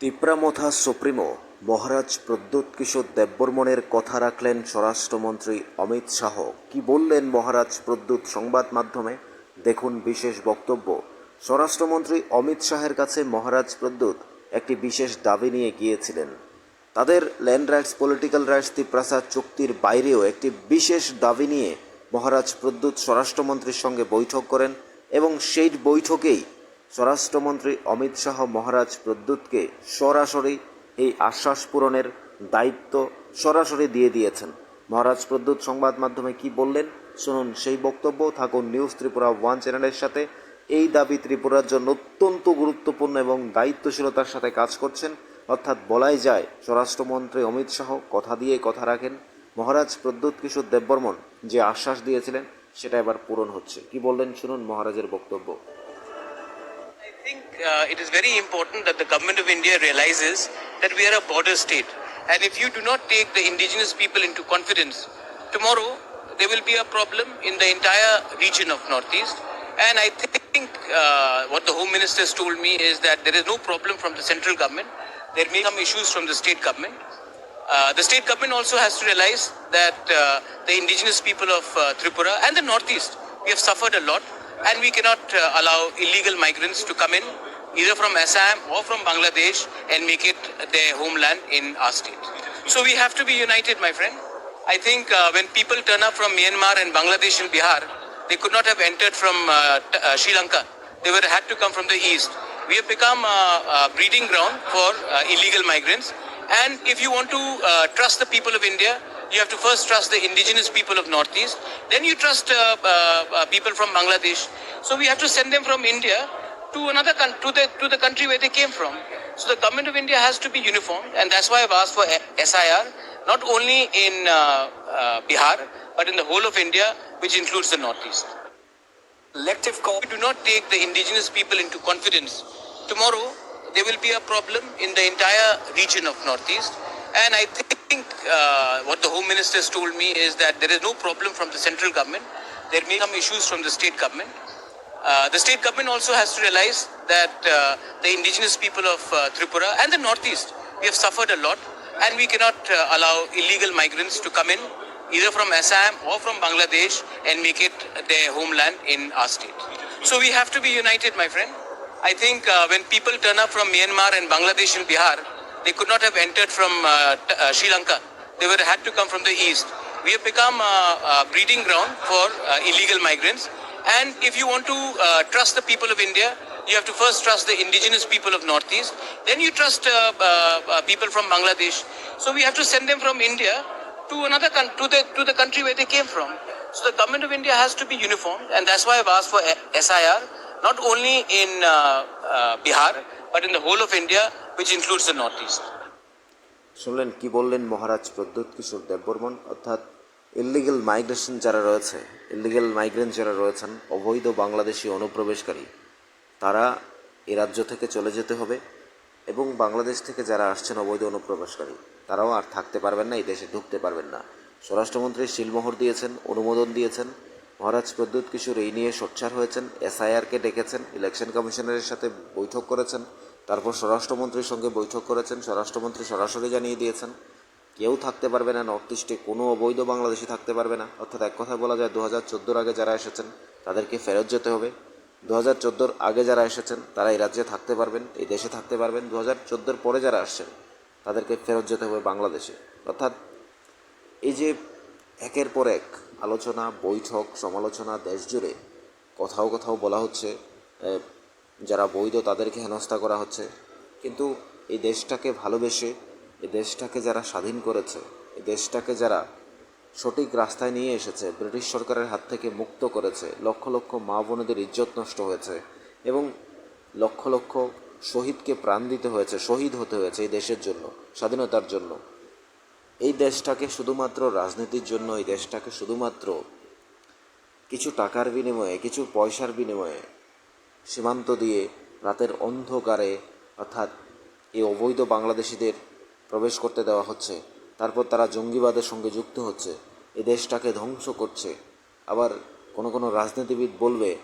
Tipra Motha supremo Maharaj Pradyot Kishore দেববর্মনের কথা রাখলেন স্বরাষ্ট্রমন্ত্রী অমিত শাহ। কি বললেন মহারাজ প্রদ্যুৎ সংবাদ মাধ্যমে? দেখুন বিশেষ বক্তব্য। স্বরাষ্ট্রমন্ত্রী অমিত শাহের কাছে মহারাজ প্রদ্যুৎ একটি বিশেষ দাবি নিয়ে গিয়েছিলেন। তাদের ল্যান্ড রাইটস, পলিটিক্যাল রাইটস ত্রিপ্রাসাদ চুক্তির বাইরেও একটি বিশেষ দাবি নিয়ে মহারাজ প্রদ্যুৎ স্বরাষ্ট্রমন্ত্রীর সঙ্গে বৈঠক করেন এবং সেই বৈঠকেই স্বরাষ্ট্রমন্ত্রী অমিত শাহ মহারাজ প্রদ্যুৎকে সরাসরি এই আশ্বাস পূরণের দায়িত্ব সরাসরি দিয়ে দিয়েছেন। মহারাজ প্রদ্যুৎ সংবাদ মাধ্যমে কি বললেন, শুনুন সেই বক্তব্য। থাকুন নিউজ ত্রিপুরা ওয়ান চ্যানেলের সাথে। এই দাবি ত্রিপুরার জন্য অত্যন্ত গুরুত্বপূর্ণ এবং দায়িত্বশীলতার সাথে কাজ করছেন। অর্থাৎ বলাই যায়, স্বরাষ্ট্রমন্ত্রী অমিত শাহ কথা দিয়ে কথা রাখেন। মহারাজ প্রদ্যুৎ কিশোর দেববর্মন যে আশ্বাস দিয়েছিলেন, সেটা এবার পূরণ হচ্ছে। কি বললেন, শুনুন মহারাজের বক্তব্য। Think uh, it is very important that the government of India realizes that we are a border state. And if you do not take the indigenous people into confidence, tomorrow there will be a problem in the entire region of Northeast. And I think uh, what the Home Minister has told me is that there is no problem from the central government. There may come issues from the state government. Uh, the state government also has to realize that uh, the indigenous people of uh, Tripura and the Northeast, we have suffered a lot and we cannot uh, allow illegal migrants to come in either from Assam or from Bangladesh and make it their homeland in our state. So we have to be united, my friend. I think uh, when people turn up from Myanmar and Bangladesh and Bihar, they could not have entered from uh, uh, Sri Lanka. They have had to come from the east. We have become a, a breeding ground for uh, illegal migrants. And if you want to uh, trust the people of India, you have to first trust the indigenous people of Northeast. Then you trust uh, uh, uh, people from Bangladesh. So we have to send them from India to another coun- to the to the country where they came from. So the government of India has to be uniform, and that's why I've asked for a- SIR, not only in uh, uh, Bihar but in the whole of India, which includes the Northeast. Elective call. We do not take the indigenous people into confidence. Tomorrow there will be a problem in the entire region of Northeast, and I think uh, what the Home Minister has told me is that there is no problem from the central government. There may come issues from the state government. Uh, the state government also has to realize that uh, the indigenous people of uh, Tripura and the Northeast, we have suffered a lot, and we cannot uh, allow illegal migrants to come in either from Assam or from Bangladesh and make it their homeland in our state. So we have to be united, my friend. I think uh, when people turn up from Myanmar and Bangladesh and Bihar, they could not have entered from uh, uh, Sri Lanka. They have had to come from the east. We have become a, a breeding ground for uh, illegal migrants. And if you want to uh, trust the people of India, you have to first trust the indigenous people of Northeast. Then you trust uh, uh, people from Bangladesh. So we have to send them from India to another coun- to the to the country where they came from. So the government of India has to be uniform, and that's why I've asked for SIR, not only in Bihar but in the whole of India, which includes the Northeast. শুনলেন কি বললেন মহারাজ প্রদ্যুৎ কিশোর দেববর্মন? অর্থাৎ illegal migration যারা রয়েছে illegal migrant যারা রয়েছেন, অবৈধ বাংলাদেশি অনুপ্রবেশকারী, তারা এ রাজ্য থেকে চলে যেতে হবে এবং বাংলাদেশ থেকে যারা আসছেন অবৈধ অনুপ্রবেশকারী, তারাও আর থাকতে পারবেন না, এই দেশে ঢুকতে পারবেন না। স্বরাষ্ট্রমন্ত্রী শিলমোহর দিয়েছেন, অনুমোদন দিয়েছেন। মহারাজ প্রদ্যুৎ কিশোর এই নিয়ে সোচ্চার হয়েছেন, এসআইআরকে ডেকেছেন ইলেকশন কমিশনারের সাথে বৈঠক করেছেন। তারপর স্বরাষ্ট্রমন্ত্রীর সঙ্গে বৈঠক করেছেন। স্বরাষ্ট্রমন্ত্রী সরাসরি জানিয়ে দিয়েছেন, কেউ থাকতে পারবে না, নর্থ ইস্টে কোনো অবৈধ বাংলাদেশি থাকতে পারবে না। অর্থাৎ এক কথায় বলা যায়, দু হাজার চোদ্দোর আগে যারা এসেছেন, তাদেরকে ফেরত যেতে হবে। দু হাজার চোদ্দোর আগে যারা এসেছেন, তারা এই রাজ্যে থাকতে পারবেন, এই দেশে থাকতে পারবেন। দু হাজার চোদ্দোর পরে যারা আসছেন, তাদেরকে ফেরত যেতে হবে বাংলাদেশে। অর্থাৎ এই যে একের পর এক আলোচনা, বৈঠক, সমালোচনা দেশ জুড়ে কোথাও কোথাও বলা হচ্ছে যারা বৈধ তাদেরকে হেনস্থা করা হচ্ছে। কিন্তু এই দেশটাকে ভালোবেসে, এই দেশটাকে যারা স্বাধীন করেছে, এই দেশটাকে যারা সঠিক রাস্তায় নিয়ে এসেছে, ব্রিটিশ সরকারের হাত থেকে মুক্ত করেছে, লক্ষ লক্ষ মা বোনেদের ইজ্জত নষ্ট হয়েছে এবং লক্ষ লক্ষ শহীদকে প্রাণ দিতে হয়েছে, শহীদ হতে হয়েছে এই দেশের জন্য, স্বাধীনতার জন্য। এই দেশটাকে শুধুমাত্র রাজনীতির জন্য, এই দেশটাকে শুধুমাত্র কিছু টাকার বিনিময়ে, কিছু পয়সার বিনিময়ে সীমান্ত দিয়ে রাতের অন্ধকারে, অর্থাৎ এই অবৈধ বাংলাদেশিদের প্রবেশ করতে দেওয়া হচ্ছে। তারপর তারা জঙ্গিবাদের সঙ্গে যুক্ত হচ্ছে। এই দেশটাকে ধ্বংস করছে। আবার কোনো কোনো রাজনীতিবিদ বলবে,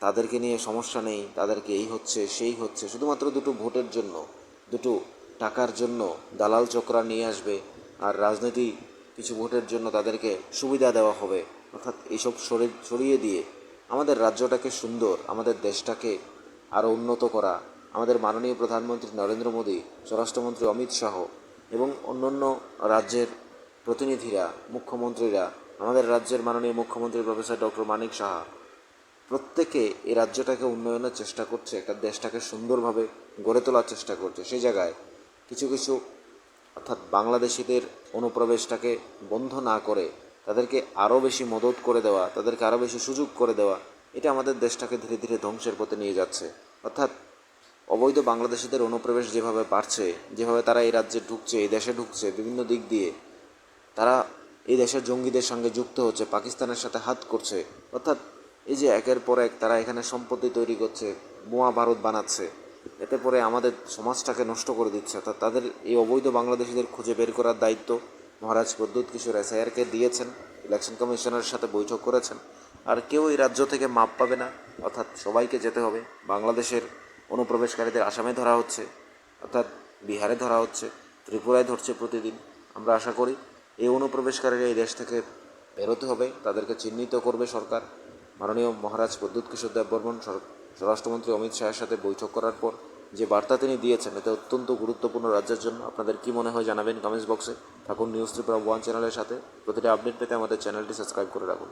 তাদেরকে নিয়ে সমস্যা নেই, তাদেরকে এই হচ্ছে, সেই হচ্ছে। শুধুমাত্র দুটো ভোটের জন্য, দুটো টাকার জন্য দালাল চক্রা নিয়ে আসবে। আর রাজনীতি কিছু ভোটের জন্য তাদেরকে সুবিধা দেওয়া হবে। অর্থাৎ এইসব সরে- সরিয়ে দিয়ে আমাদের রাজ্যটাকে সুন্দর, আমাদের দেশটাকে আরও উন্নত করা, আমাদের মাননীয় প্রধানমন্ত্রী নরেন্দ্র মোদী, স্বরাষ্ট্রমন্ত্রী অমিত শাহ এবং অন্যান্য রাজ্যের প্রতিনিধিরা, মুখ্যমন্ত্রীরা, আমাদের রাজ্যের মাননীয় মুখ্যমন্ত্রী প্রফেসর ডক্টর মানিক সাহা, প্রত্যেকে এই রাজ্যটাকে উন্নয়নের চেষ্টা করছে, একটা দেশটাকে সুন্দরভাবে গড়ে তোলার চেষ্টা করছে। সেই জায়গায় কিছু কিছু অর্থাৎ বাংলাদেশিদের অনুপ্রবেশটাকে বন্ধ না করে তাদেরকে আরও বেশি মদত করে দেওয়া, তাদেরকে আরও বেশি সুযোগ করে দেওয়া, এটা আমাদের দেশটাকে ধীরে ধীরে ধ্বংসের পথে নিয়ে যাচ্ছে। অর্থাৎ অবৈধ বাংলাদেশিদের অনুপ্রবেশ যেভাবে বাড়ছে, যেভাবে তারা এই রাজ্যে ঢুকছে, এই দেশে ঢুকছে, বিভিন্ন দিক দিয়ে, তারা এই দেশের জঙ্গিদের সঙ্গে যুক্ত হচ্ছে, পাকিস্তানের সাথে হাত করছে। অর্থাৎ এই যে একের পর এক তারা এখানে সম্পত্তি তৈরি করছে বোমা ভারত বানাচ্ছে, এতে পরে আমাদের সমাজটাকে নষ্ট করে দিচ্ছে। অর্থাৎ তাদের এই অবৈধ বাংলাদেশিদের খুঁজে বের করার দায়িত্ব মহারাজ প্রদ্যুৎ কিশোর এসআইআরকে দিয়েছেন ইলেকশন কমিশনের সাথে বৈঠক করেছেন। আর কেউ এই রাজ্য থেকে মাপ পাবে না, অর্থাৎ সবাইকে যেতে হবে। বাংলাদেশের অনুপ্রবেশকারীদের আসামে ধরা হচ্ছে, অর্থাৎ বিহারে ধরা হচ্ছে, ত্রিপুরায় ধরছে প্রতিদিন। আমরা আশা করি এই অনুপ্রবেশকারীরা এই দেশ থেকে বেরোতে হবে, তাদেরকে চিহ্নিত করবে সরকার। মাননীয় মহারাজ প্রদ্যুৎ কিশোর দেববর্মন, স্বরাষ্ট্রমন্ত্রী অমিত শাহের সাথে বৈঠক করার পর যে বার্তা তিনি দিয়েছেন, এটা অত্যন্ত গুরুত্বপূর্ণ রাজ্যের জন্য। আপনাদের কি মনে হয় জানাবেন কমেন্টস বক্সে। থাকুন নিউজ ত্রিপুরা ওয়ান চ্যানেলের সাথে। প্রতিটা আপডেট পেতে আমাদের চ্যানেলটি সাবস্ক্রাইব করে রাখুন।